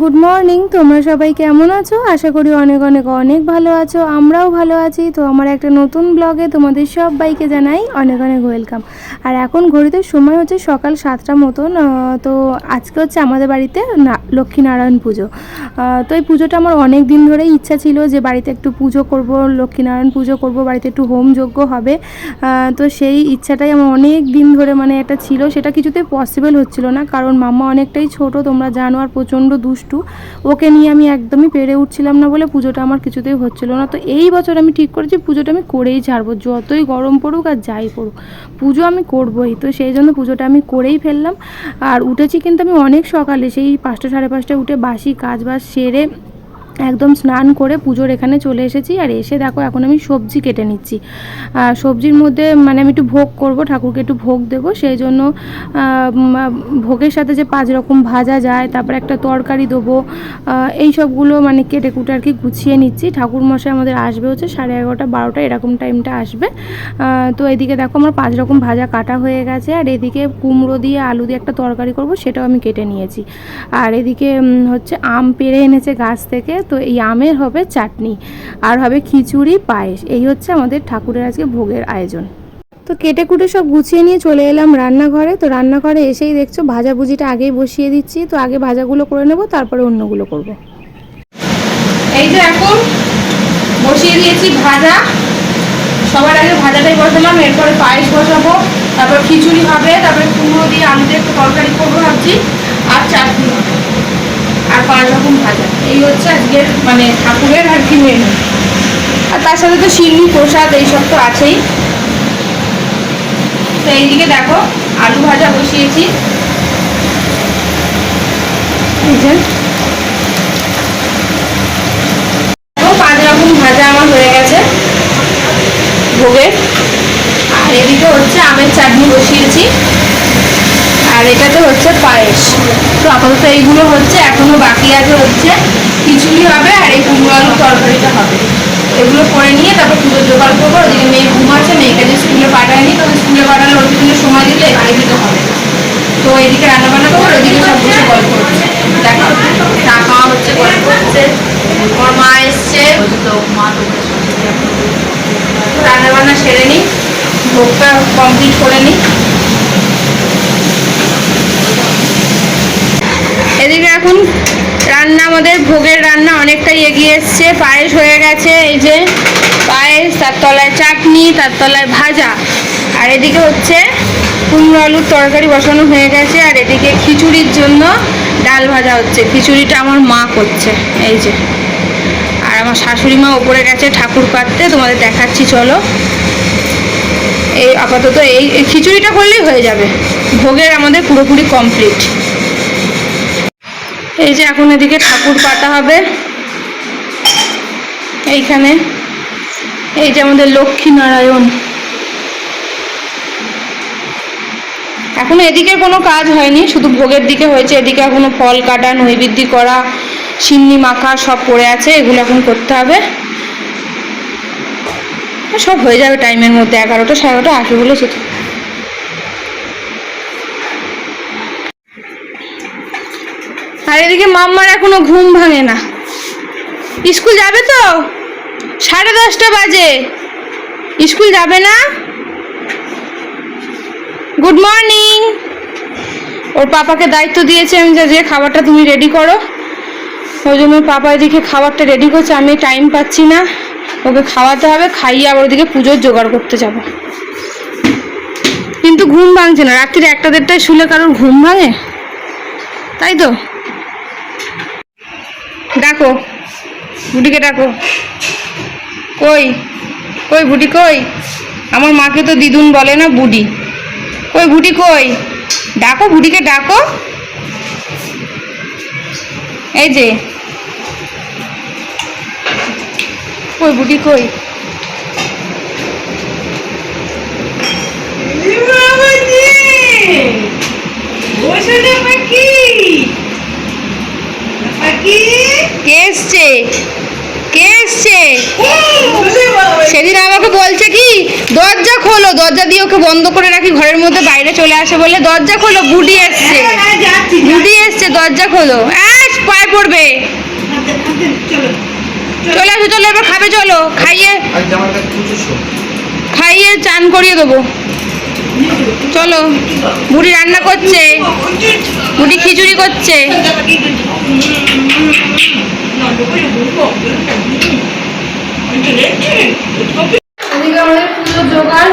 Good morning তোমরা সবাই কেমন আছো? আশা করি অনেক অনেক অনেক ভালো আছো, আমরাও ভালো আছি। তো আমার একটা নতুন ব্লগে তোমাদের সব বাইকে জানাই অনেক অনেক ওয়েলকাম আর এখন ঘড়িতে সময় হচ্ছে সকাল সাতটা মতন তো আজকে হচ্ছে আমাদের বাড়িতে না- লক্ষ্মীনারায়ণ পুজো। তো এই পুজোটা আমার অনেক দিন ধরেই ইচ্ছা ছিল যে বাড়িতে একটু পুজো করব, লক্ষ্মীনারায়ণ পুজো করব, বাড়িতে একটু হোম যজ্ঞ হবে। তো সেই ইচ্ছাটাই আমার অনেক দিন ধরে মানে একটা ছিল, সেটা কিছুতেই পসিবল হচ্ছিল না, কারণ মাম্মা অনেকটাই ছোট, তোমরা জানো, আর প্রচণ্ড দুষ্টু ওকে নিয়ে আমি একদমই পেরে উঠছিলাম না বলে পুজোটা আমার কিছুতেই হচ্ছিল না। তো এই বছর আমি ঠিক করেছি, পুজোটা আমি করেই ছাড়বো। যতই গরম পড়ুক আর যাই পড়ুক, পুজো আমি করবোই। তো সেই জন্য পুজোটা আমি করেই ফেললাম। আর উঠেছি কিন্তু আমি অনেক সকালে, সেই পাঁচটা সাড়ে পাঁচটায় উঠে বাসি কাজ বাজ সেরে একদম স্নান করে পুজোর এখানে চলে এসেছি আর এসে দেখো এখন আমি সবজি কেটে নিচ্ছি। আর সবজির মধ্যে মানে আমি একটু ভোগ করব, ঠাকুরকে একটু ভোগ দেব। সেই জন্য ভোগের সাথে যে পাঁচ রকম ভাজা যায়, তারপর একটা তরকারি দেবো এই সবগুলো মানে কেটে কুটে আর কি গুছিয়ে নিচ্ছি। ঠাকুর মশাই আমাদের আসবে হচ্ছে সাড়ে এগারোটা, বারোটা, এরকম টাইমটা আসবে। তো এদিকে দেখো আমার পাঁচ রকম ভাজা কাটা হয়ে গেছে। আর এদিকে কুমড়ো দিয়ে আলু দিয়ে একটা তরকারি করব, সেটাও আমি কেটে নিয়েছি। আর এদিকে হচ্ছে আম পেড়ে এনেছে গাছ থেকে তো এই আমের হবে চাটনি আর হবে খিচুড়ি, পায়েস। এই হচ্ছে আমাদের ঠাকুরের আজকে ভোগের আয়োজন। তো কেটে কুটে সব গুছিয়ে নিয়ে চলে এলাম রান্নাঘরে। তো রান্নাঘরে এসেই দেখছ, ভাজাভুজিটা আগেই বসিয়ে দিচ্ছি। তো আগে ভাজাগুলো করে নেব, তারপরে অন্যগুলো করব। এই যে এখন বসিয়ে দিয়েছি ভাজা। সবার আগে ভাজাটাই বসালাম, এরপরে পায়েস বসাবো, তারপর খিচুড়ি হবে, তারপরে কুমড়ো দিয়ে আলু দিয়ে একটু তরকারি করব ভাবছি, আর চাটনি হবে। রকম ভাজা। এই হচ্ছে আজকের মানে ঠাকুরের আর কি মেনু আর তার সাথে তো সিন্নি প্রসাদ, এইসব তো আছেই। তো এইদিকে দেখো, আলু ভাজা বসিয়েছি। পাঁচ রকম ভাজা আমার হয়ে গেছে। ভোগের। আর এদিকে হচ্ছে আমের চাটনি বসিয়েছি। আর এটাতে হচ্ছে পায়েস। তো আপাতত এইগুলো হচ্ছে, এখনও বাকি আছে হচ্ছে খিচুড়ি হবে আর এই কুমড়ো আলুর তরকারিটা হবে। এগুলো করে নিয়ে তারপর পুজো জোগাড় করব। ওদিকে মেয়ে ঘুমাচ্ছে মেয়েকে যে স্কুলে পাঠায়নি তো স্কুলে পাঠালে ওর জন্য সময় দিলে এখানে দিতে হবে। তো এদিকে রান্না বান্না করব ওদিকে সব কিছু গল্প হচ্ছে দেখো খাওয়া হচ্ছে, গল্প হচ্ছে ওর মা এসছে। রান্না বান্না সেরে নিই ভোগটা কমপ্লিট করে নিই এদিকে এখন রান্না, আমাদের ভোগের রান্না অনেকটাই এগিয়ে এসছে। পায়েস হয়ে গেছে, এই যে পায়েস, তার তলায় চাটনি, তার তলায় ভাজা। আর এদিকে হচ্ছে কুমড়ো আলুর তরকারি বসানো হয়ে গেছে, আর এদিকে খিচুড়ির জন্য ডাল ভাজা হচ্ছে। খিচুড়িটা আমার মা করছে, এই যে। আর আমার শাশুড়ি মা ওপরে গেছে ঠাকুর পাততে তোমাদের দেখাচ্ছি, চলো। এই আপাতত এই খিচুড়িটা করলেই হয়ে যাবে। ভোগের আমাদের পুরোপুরি কমপ্লিট এই যে এখন এদিকে ঠাকুর পাতা হবে। এইখানে। এই যে আমাদের লক্ষ্মী নারায়ণ। এখন এদিকে কোনো কাজ হয়নি, শুধু ভোগের দিকে হয়েছে। এদিকে এখনও ফল কাটা, নৈবেদ্য করা, সিন্নি মাখা সব পড়ে আছে, এগুলো এখন করতে হবে। সব হয়ে যাবে টাইমের মধ্যে, এগারোটা, সাড়ে এগারোটা আসবে বলেছে আর এদিকে মাম্মার এখনও ঘুম ভাঙে না। স্কুল যাবে তো? সাড়ে দশটা বাজে। স্কুল যাবে না? গুড মর্নিং ওর পাপাকে দায়িত্ব দিয়েছে আমি যে খাবারটা তুমি রেডি করো। ওই জন্য পাপা এদিকে খাবারটা রেডি করছে, আমি টাইম পাচ্ছি না। ওকে খাওয়াতে হবে, খাইয়ে আবার ওদিকে পুজোর জোগাড় করতে যাব। কিন্তু ঘুম ভাঙছে না। রাত্রির একটা দেড়টায় শুলে কারোর ঘুম ভাঙে? তাই তো? ডাকো। বুটিকে ডাকো। কই? কই বুটি কই? আমার মাকে তো দিদুন বলে না বুডি। কই বুটি কই? ডাকো বুটিকে ডাকো। এই যে। কই বুটি কই? কে এসছে? কে এসছে? সেদিন আমাকে বলছে কি দরজা খোলো দরজা দিয়ে ওকে বন্ধ করে রাখি ঘরের মধ্যে বাইরে চলে আসে বলে দরজা খোলো বুডি এসছে। বুডি এসছে দরজা খোলো। আহ পায়ে পড়বে। চলে। আসো চলো এবার খাবে চলো। খাইয়ে খাইয়ে চান করিয়ে দেবো। চলো বুড়ি রান্না করছে বুড়ি খিচুড়ি করছে। এদিকে আমাদের পুজোর জোগাড়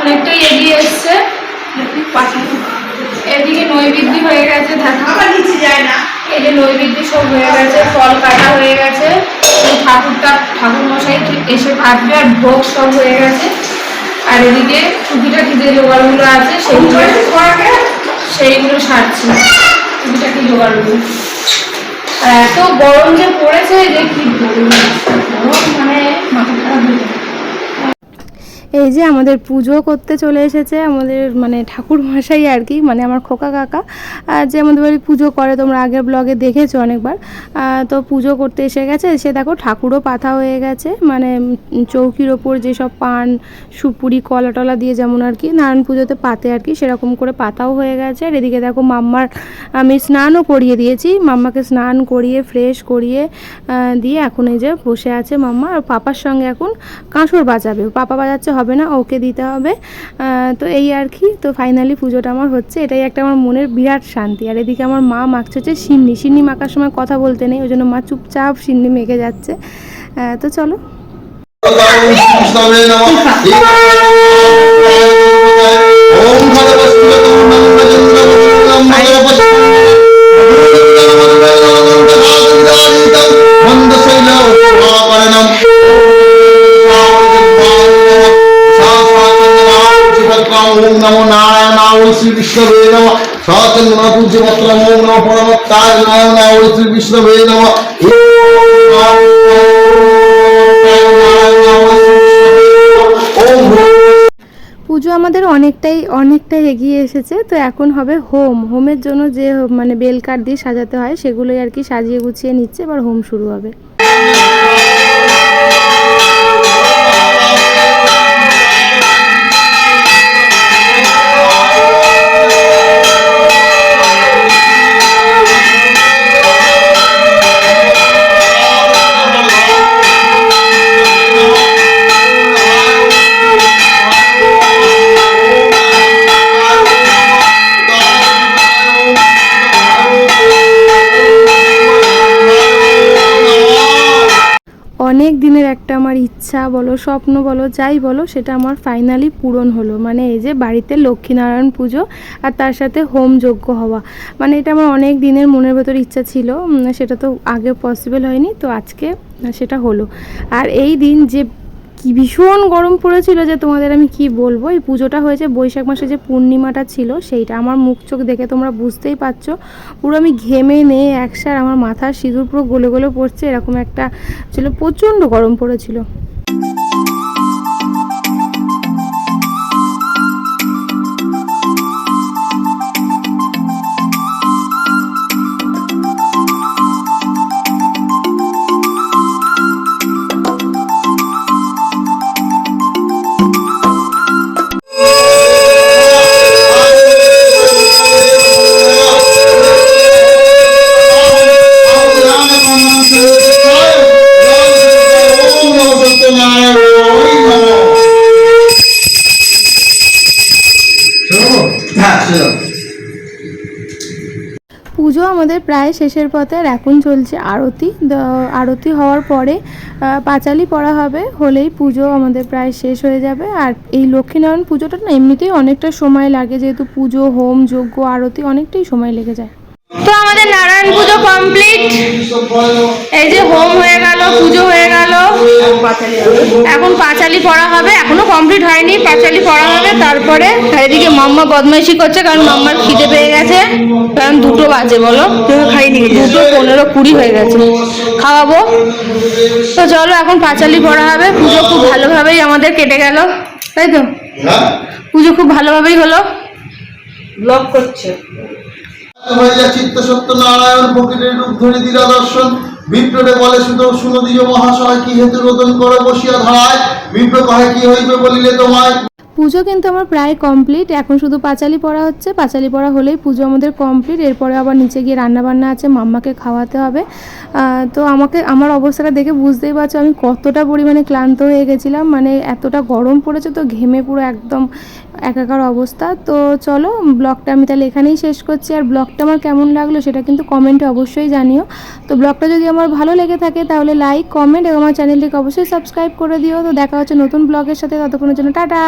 অনেকটাই এগিয়ে এসছে এদিকে নৈবেদ্য হয়ে গেছে দেখা এই যে নৈবেদ্য সব হয়ে গেছে ফল কাটা হয়ে গেছে। ঠাকুরটা ঠাকুর মশাই এসে কাটবে আর ভোগ সব হয়ে গেছে। আর এদিকে টুকিটাকি যে জোগাড়গুলো আছে সেইগুলো সেইগুলো সারছি। টুকিটাকি জোগাড়গুলো। আর এত গরম যে পড়েছে যে কি গরম মানে মাথা খারাপ হয়ে যায়। এই যে আমাদের পুজো করতে চলে এসেছে আমাদের মানে ঠাকুর মশাই আর কি মানে আমার খোকা কাকা। যে আমাদের বাড়ি পুজো করে, তোমরা আগের ব্লগে দেখেছ অনেকবার। তো পুজো করতে এসে গেছে সে দেখো ঠাকুরও পাতা হয়ে গেছে মানে চৌকির ওপর যেসব পান, সুপুরি কলা টলা দিয়ে যেমন আর কি, নারায়ণ পুজোতে পাতে আর কি, সেরকম করে পাতাও হয়ে গেছে। আর এদিকে দেখো মাম্মার, আমি স্নানও করিয়ে দিয়েছি। মাম্মাকে স্নান করিয়ে ফ্রেশ করিয়ে দিয়ে এখন এই যে বসে আছে মাম্মা। আর পাপার সঙ্গে এখন কাঁসর বাজাবে। পাপা বাজাচ্ছে হবে না, ওকে দিতে হবে। তো এই আর কি, তো ফাইনালি পুজোটা আমার হচ্ছে। এটাই একটা আমার মনের বিরাট শান্তি। আর এদিকে আমার মা মাখছে হচ্ছে সিন্নি। সিন্নি মাখার সময় কথা বলতে নেই ওই জন্য মা চুপচাপ সিন্নি মেখে যাচ্ছে। তো চলো। কৃষ্ণবে নমঃ পুজো আমাদের অনেকটাই অনেকটাই এগিয়ে এসেছে, তো এখন হবে হোম। হোমের জন্য যে মানে বেল কাঠ দিয়ে সাজাতে হয়, সেগুলোই আর কি সাজিয়ে গুছিয়ে নিচ্ছে, এবার হোম শুরু হবে। দিনের একটা আমার ইচ্ছা বলো, স্বপ্ন বলো, যাই বলো, সেটা আমার ফাইনালি পূরণ হলো। মানে এই যে বাড়িতে লক্ষ্মীনারায়ণ পুজো আর তার সাথে হোম যোগ্য হওয়া। মানে এটা আমার অনেক দিনের মনের ভেতর ইচ্ছা ছিল সেটা তো আগে পসিবল হয়নি, তো আজকে সেটা হলো। আর এই দিন যে কি ভীষণ গরম পড়েছিল যে তোমাদের আমি কি বলব? এই পুজোটা হয়েছে বৈশাখ মাসে যে পূর্ণিমাটা ছিল, সেইটা আমার মুখ চোখ দেখে তোমরা বুঝতেই পারছ। পুরো আমি ঘেমে নিয়ে একসার আমার মাথার সিঁদুর পুরো গলে গলে পড়ছে, এরকম একটা ছিল, প্রচণ্ড গরম পড়েছিল। আমাদের প্রায় শেষের পথে আর এখন চলছে আরতি। আরতি হওয়ার পরে পাঁচালি পড়া হবে, হলেই পুজো আমাদের প্রায় শেষ হয়ে যাবে। আর এই লক্ষ্মীনারায়ণ পুজোটা না এমনিতেই অনেকটা সময় লাগে, যেহেতু পুজো, হোম, যজ্ঞ, আরতি অনেকটাই সময় লেগে যায়। তো আমাদের নারায়ণ পুজো কমপ্লিট এই যে হোম হয়ে গেল পুজো হয়ে গেল। এখন পাঁচালি পড়া হবে। এখনও কমপ্লিট হয়নি পাঁচালি পড়া হবে। তারপরে এদিকে মাম্মা বদমাইশি করছে কারণ মাম্মার খিদে পেয়ে গেছে। কারণ দুটো বাজে বলো? খাইনি। দুটো পনেরো কুড়ি হয়ে গেছে। খাওয়াবো? তো চলো এখন পাঁচালি পড়া হবে। পুজো খুব ভালোভাবেই আমাদের কেটে গেল। তাই তো? হ্যাঁ পুজো খুব ভালোভাবেই হলো। ব্লগ করছে। চিত্ত সত্য নারায়ণ প্রকৃতির দিলা দর্শন। বলে শুধু সুনদীয় মহাশয়, কি হেতু রোদন করো বসিয়া ধরায়। বিপ্র কহে, কি হইবে বলিলে তোমায়? পুজো কিন্তু আমার প্রায় কমপ্লিট এখন শুধু পাঁচালি পড়া হচ্ছে। পাঁচালি পড়া হলেই পুজো আমাদের কমপ্লিট এরপরে আবার নিচে গিয়ে রান্না বান্না আছে, মাম্মাকে খাওয়াতে হবে। তো আমাকে, আমার অবস্থাটা দেখে বুঝতেই পারছ, আমি কতটা পরিমাণে ক্লান্ত হয়ে গেছিলাম। মানে এতটা গরম পড়েছে তো, ঘেমে পুরো একদম একাকার অবস্থা। তো চলো, ব্লগটা আমি তাহলে এখানেই শেষ করছি। আর ব্লগটা আমার কেমন লাগল সেটা কিন্তু কমেন্টে অবশ্যই জানিও। তো ব্লগটা যদি আমার ভালো লেগে থাকে, তাহলে লাইক কমেন্ট এবং আমার চ্যানেলটিকে অবশ্যই সাবস্ক্রাইব করে দিও। তো দেখা হচ্ছে নতুন ব্লগের সাথে, ততক্ষণের জন্য টাটা!